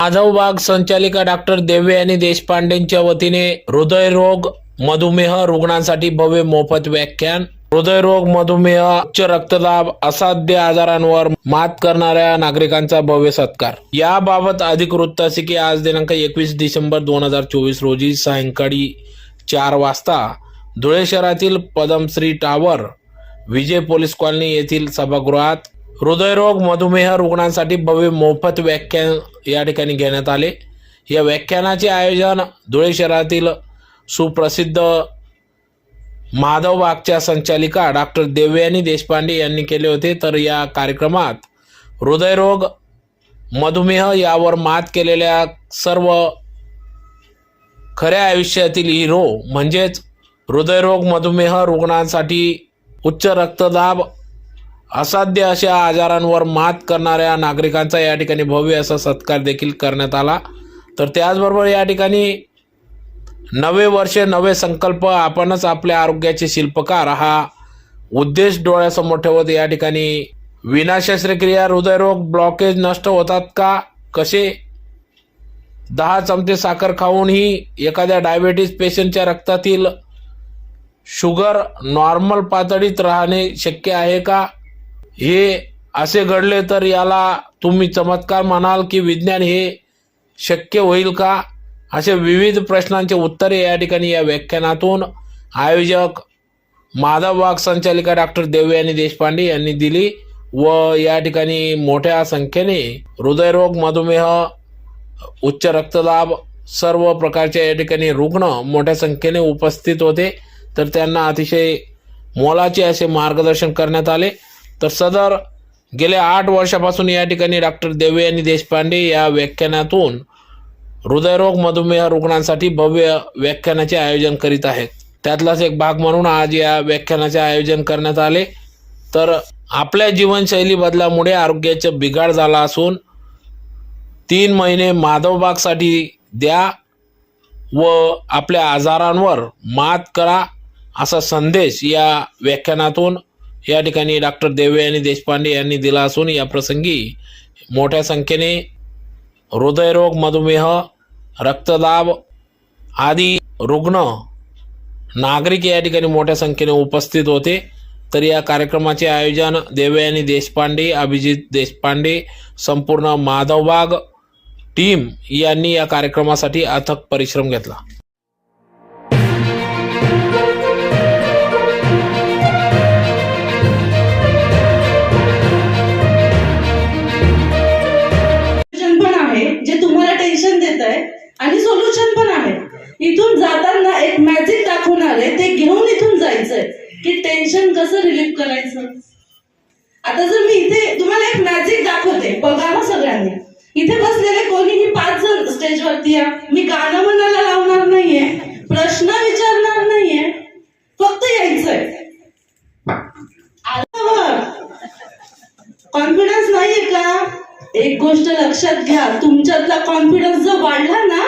माधवबाग संचालिका डॉक्टर देवयानी देशपांडेंच्या वतीने हृदयरोग मधुमेह रुग्णांसाठी भव्य मोफत व्याख्यान. हृदयरोग मधुमेह उच्च रक्तदाब असाध्य आजारांवर मात करणाऱ्या नागरिकांचा भव्य सत्कार. याबाबत अधिक वृत्तासी की आज दिनांक एकवीस डिसेंबर दोन हजार चोवीस रोजी सायंकाळी चार वाजता धुळे शहरातील Padmashri tower Vijay police colony येथील सभागृहात हृदयरोग मधुमेह रुग्णांसाठी भव्य मोफत व्याख्यान या ठिकाणी घेण्यात आले. या व्याख्यानाचे आयोजन धुळे शहरातील सुप्रसिद्ध माधवबागच्या संचालिका डॉक्टर देवयानी देशपांडे यांनी केले होते. तर या कार्यक्रमात हृदयरोग मधुमेह यावर मात केलेल्या सर्व खऱ्या आयुष्यातील हिरो म्हणजेच हृदयरोग मधुमेह रुग्णांसाठी उच्च रक्तदाब असाध्य अशा आजारांवर मात करणाऱ्या नागरिकांचा या ठिकाणी भव्य असा सत्कार देखील करण्यात आला. तर त्याचबरोबर या ठिकाणी नवे वर्ष नवे संकल्प आपणच आपल्या आरोग्याचे शिल्पकार हा उद्देश डोळ्यासमोर ठेवत या ठिकाणी विना शस्त्रक्रिया हृदयरोग ब्लॉकेज नष्ट होतात का? कसे? दहा चमचे साखर खाऊनही एखाद्या डायबेटीस पेशंटच्या रक्तातील शुगर नॉर्मल पातळीत राहणे शक्य आहे का? हे असे घडले तर याला तुम्ही चमत्कार म्हणाल की विज्ञान हे शक्य होईल का? असे विविध प्रश्नांचे उत्तरे या ठिकाणी या व्याख्यानातून आयोजक माधव वाघ संचालिका डॉक्टर देवयानी देशपांडे यांनी दिली व या ठिकाणी मोठ्या संख्येने हृदयरोग मधुमेह उच्च रक्तदाब सर्व प्रकारच्या या ठिकाणी रुग्ण मोठ्या संख्येने उपस्थित होते. तर त्यांना अतिशय मोलाचे असे मार्गदर्शन करण्यात आले. तर सदर गेल्या आठ वर्षापासून या ठिकाणी डॉक्टर देवयानी देशपांडे या व्याख्यानातून हृदयरोग मधुमेह रुग्णांसाठी भव्य व्याख्यानाचे आयोजन करीत आहेत. त्यातलाच एक भाग म्हणून आज या व्याख्यानाचे आयोजन करण्यात आले. तर आपल्या जीवनशैली बदलामुळे आरोग्याचं बिघाड झाला असून तीन महिने माधवबागसाठी द्या व आपल्या आजारांवर मात करा असा संदेश या व्याख्यानातून या ठिकाणी डॉक्टर देवयानी देशपांडे यांनी दिला असून या प्रसंगी मोठ्या संख्येने हृदयरोग मधुमेह रक्तदाब आदी रुग्ण नागरिक या ठिकाणी मोठ्या संख्येने उपस्थित होते. तर या कार्यक्रमाचे आयोजन देवयानी देशपांडे अभिजित देशपांडे संपूर्ण माधवबाग टीम यांनी या कार्यक्रमासाठी अथक परिश्रम घेतला. आहे आणि सोल्युशन पण आहे. इथून जाताना एक मॅजिक दाखवणार आहे ते घेऊन इथून जायचंय. की टेन्शन कसं रिलीफ करायचं? आता जर मी इथे तुम्हाला एक मॅजिक दाखवते बघा ना सगळ्यांनी. इथे बसलेले कोणीही पाच जण स्टेजवरती या. मी गाणं म्हणायला लावणार नाहीये प्रश्न विचारणार नाहीये. फक्त यायचंय कॉन्फिडन्स नाहीये का एक गोष्ट लक्षात घ्या तुमच्यातला कॉन्फिडन्स जर वाढला ना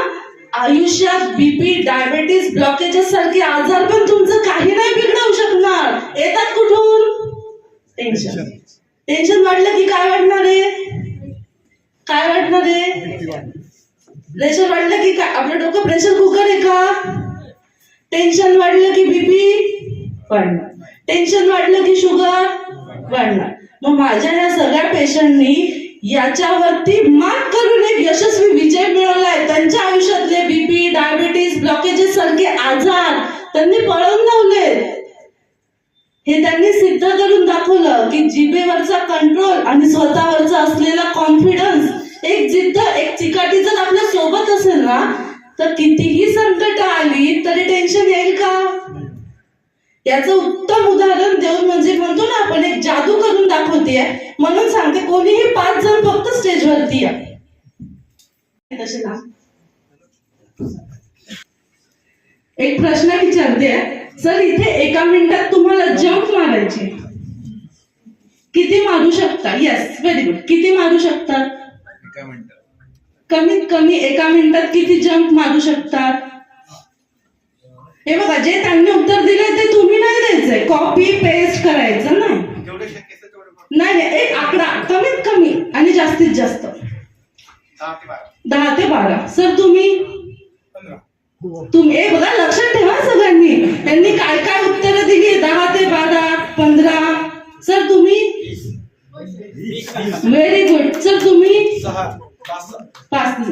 आयुष्यात बीपी डायबेटीस ब्लॉकेजेस सारखे आजार पण तुमचं काही नाही बिघडवू शकणार. येतात कुठून? टेन्शन टेन्शन वाढलं की काय वाढणार आहे? काय वाढणार आहे? प्रेशर वाढलं की काय? आपलं डोकं प्रेशर कुकर आहे का? टेन्शन वाढलं की बीपी वाढणार. टेन्शन वाढलं की शुगर वाढणार. मग माझ्या या सगळ्या पेशंटनी याच्यावरती मात करून एक यशस्वी विजय मिळवलाय. त्यांच्या आयुष्यातले बीपी डायबिटीस ब्लॉकेजेस सारखे आजार त्यांनी पळवून लावले. हे त्यांनी सिद्ध करून दाखवलं की जिबेवरचा कंट्रोल आणि स्वतःवरचा असलेला कॉन्फिडन्स एक जिद्द एक चिकाटी जर आपल्यासोबत असेल ना तर कितीही संकट आली तरी टेन्शन येईल का? याचं उत्तम उदाहरण देऊन म्हणजे म्हणतो ना आपण एक जादू करून दाखवते म्हणून सांगते कोणीही पाच जण फक्त स्टेजवरती या. एक प्रश्न विचारते सर इथे एका मिनिटात तुम्हाला जंप मारायची. किती मारू शकता? येस व्हेरी गुड किती मारू शकतात कमीत कमी एका मिनिटात किती जंप मारू शकतात हे बघा जे त्यांनी उत्तर दिले ते तुम्ही द्यायचंय कॉपी पेस्ट करायचं नाही. नाही नाही, एक आकडा कमीत कमी आणि जास्तीत जास्त. दहा ते बारा. सर तुम्ही? तुम्ही हे बघा लक्षात ठेवा सगळ्यांनी. त्यांनी काय काय उत्तरं दिली? दहा ते बारा पंधरा. सर तुम्ही? व्हेरी गुड सर तुम्ही? पाच.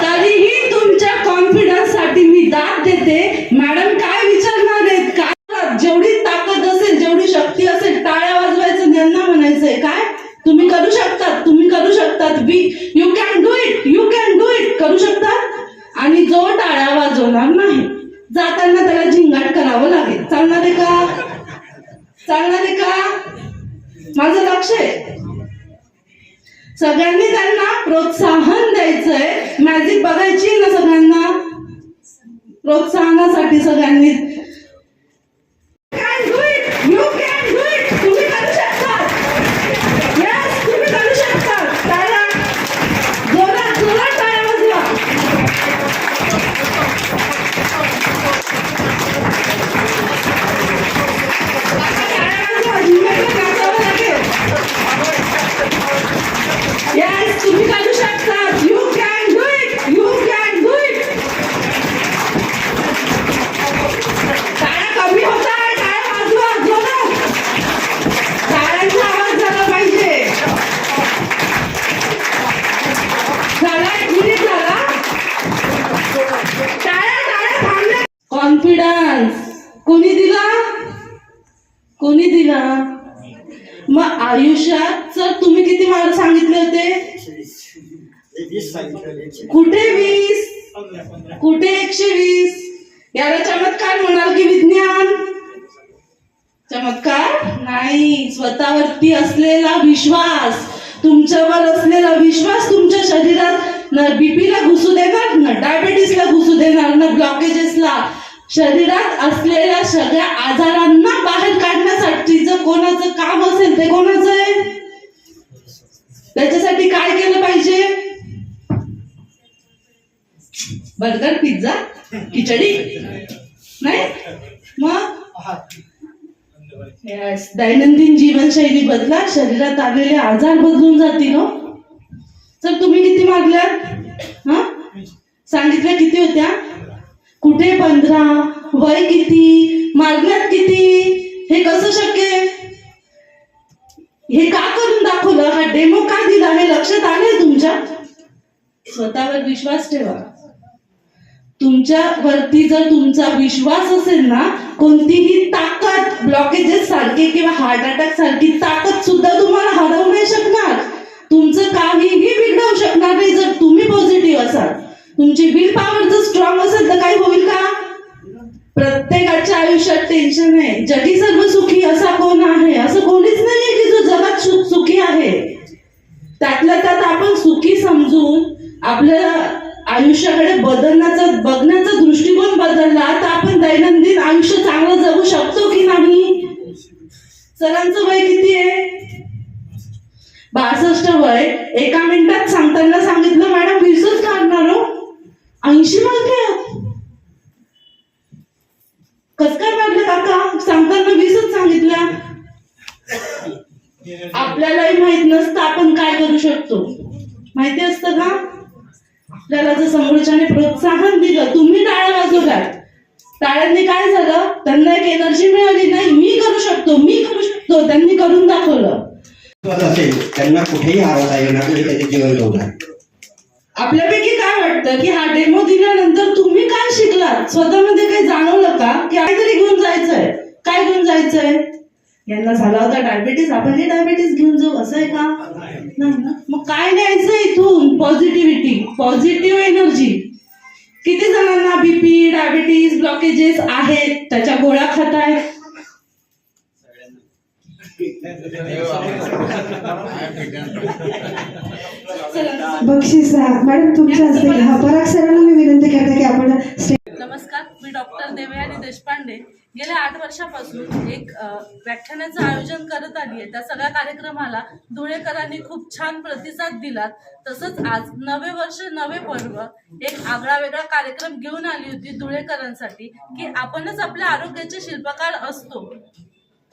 तरीही तुमच्या कॉन्फिडन्ससाठी मी दाद देते. मॅडम काय विचार आहेत काय जेवढी ताकद असेल जेवढी शक्ती असेल टाळ्या वाजवायचं त्यांना म्हणायचंय काय तुम्ही करू शकतात तुम्ही करू शकतात we you can do it you can do it करू शकतात आणि जो टाळ्या वाजवणार नाही जाताना त्याला झिंगाट करावं लागेल चालणार आहे का चालणार आहे का माझं लक्ष आहे सगळ्यांनी त्यांना प्रोत्साहन द्यायचंय. मॅजिक बघायची ना सगळ्यांना? प्रोत्साहनासाठी सगळ्यांनी. कोणी दिला? मग आयुष्यात सर तुम्ही किती मार्क सांगितले होते? कुठे वीस? कुठे एकशे वीस? याला चमत्कार म्हणाल की विज्ञान. चमत्कार? नाही स्वतःवरती असलेला विश्वास तुमच्यावर असलेला विश्वास तुमच्या शरीरात न बीपीला घुसू देणार न डायबेटीसला घुसू देणार न ब्लॉकेजेसला शरीरात असलेल्या सगळ्या आजारांना बाहेर काढण्यासाठी जर कोणाचं काम असेल ते कोणाचं आहे? त्याच्यासाठी काय केलं पाहिजे? Burger pizza khichdi? नाही? मग? दैनंदिन जीवनशैली बदला शरीरात आलेले आजार बदलून जातील हो. सर तुम्ही किती मागल्यात हा? सांगितल्या किती होत्या? कुठे पंधरा वय किती मागण्यात किती? हे कसं शक्य हे का करून दाखवलं? हा डेमो का दिला? हे लक्षात आलंय तुमच्या? स्वतःवर विश्वास ठेवा. तुमच्या वरती जर तुमचा विश्वास असेल ना कोणतीही ताकद ब्लॉकेजेस सारखे किंवा हार्ट अटॅक सारखी ताकद सुद्धा तुम्हाला हरवू नाही शकणार. तुमचं काहीही बिघडवू शकणार नाही जर तुम्ही पॉझिटिव्ह असाल. तुमची विल पॉवर जर स्ट्रॉंग असेल तर काही होईल का? प्रत्येकाच्या आयुष्यात टेन्शन आहे. जगी सर्व सुखी असा कोण आहे? असं कोणीच नाहीये की जो जगात सुखी आहे. त्यातल्या त्यात आपण सुखी समजून आपल्या आयुष्याकडे बदलण्याचा बघण्याचा दृष्टिकोन बदलला तर आपण दैनंदिन आयुष्य चांगलं जगू शकतो की नाही? सरांचं वय किती आहे? बासष्ट वय. एका मिनिटात सांगताना सांगितलं मॅडम विसच काढणार हो. ऐंशी मार्क कस काय मारलं काका? सांगताना वीसच सांगितल्या आपल्यालाही माहीत नसतं आपण काय करू शकतो. माहिती असतं का? आपल्याला जर समोरच्याने प्रोत्साहन दिलं तुम्ही टाळ्या वाजवल्यात टाळ्यांनी काय झालं? त्यांना एक एनर्जी मिळाली नाही. मी करू शकतो मी करू शकतो. त्यांनी करून दाखवलं. असेल त्यांना कुठेही हरवता येणार नाही त्याचे जीवन होणार आपल्यापैकी काय वाटतं की हा डेमो दिल्यानंतर तुम्ही काय शिकलात? स्वतःमध्ये काही जाणवलं का? की काहीतरी घेऊन जायचंय? काय घेऊन जायचंय? यांना झाला होता डायबिटीस आपणही डायबिटीस घेऊन जाऊ असं आहे का? नाही ना? मग काय न्यायचं इथून? पॉझिटिव्हिटी पॉझिटिव्ह एनर्जी किती जणांना बीपी डायबिटीस ब्लॉकेजेस आहेत? त्याच्या गोळ्या खात आहेत. बक्षीस मॅडम तुमच्या हस्ते घ्या पराग सरांना मी विनंती करते की आपण नमस्कार मी डॉक्टर देवयानी देशपांडे. गेल्या आठ वर्षापासून एक व्याख्यानाचं आयोजन करत आली आहे. त्या सगळ्या कार्यक्रमाला धुळेकरांनी खूप छान प्रतिसाद दिलात तसंच आज नवे वर्ष नवे पर्व एक आगळा वेगळा कार्यक्रम घेऊन आली होती धुळेकरांसाठी की आपणच आपल्या आरोग्याचे शिल्पकार असतो.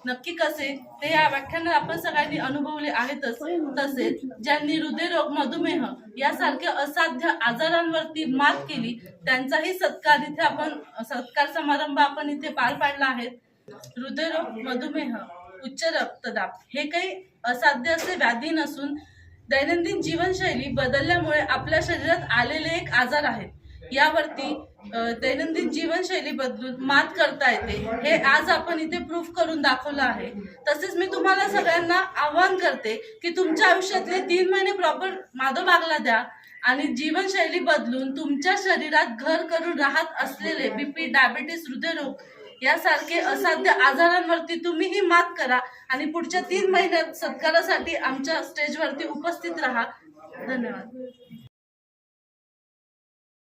नक्की कसे? ते या व्याख्यानात आपण सगळ्यांनी अनुभवले आहेतच. तसेच ज्यांनी हृदयरोग मधुमेह यासारख्या असाध्य आजारांवरती मात केली त्यांचाही सत्कार इथे आपण सत्कार समारंभ आपण इथे पार पाडला आहे. हृदयरोग मधुमेह उच्च रक्तदाब हे काही असाध्य असे व्याधी नसून दैनंदिन जीवनशैली बदलल्यामुळे आपल्या शरीरात आलेले एक आजार आहेत. यावरती दैनंदिन जीवनशैली बदलून मात करता येते. हे आज आपण इथे प्रूफ करून दाखवलं आहे. तसेच मी तुम्हाला सगळ्यांना आव्हान करते की तुमच्या आयुष्यातले तीन महिने प्रॉपर माधोबागला द्या आणि जीवनशैली बदलून तुमच्या शरीरात घर करून राहत असलेले बीपी डायबिटीस हृदयरोग यासारखे असाध्य आजारांवरती तुम्हीही मात करा आणि पुढच्या तीन महिन्यात सत्कारासाठी आमच्या स्टेजवरती उपस्थित राहा. धन्यवाद.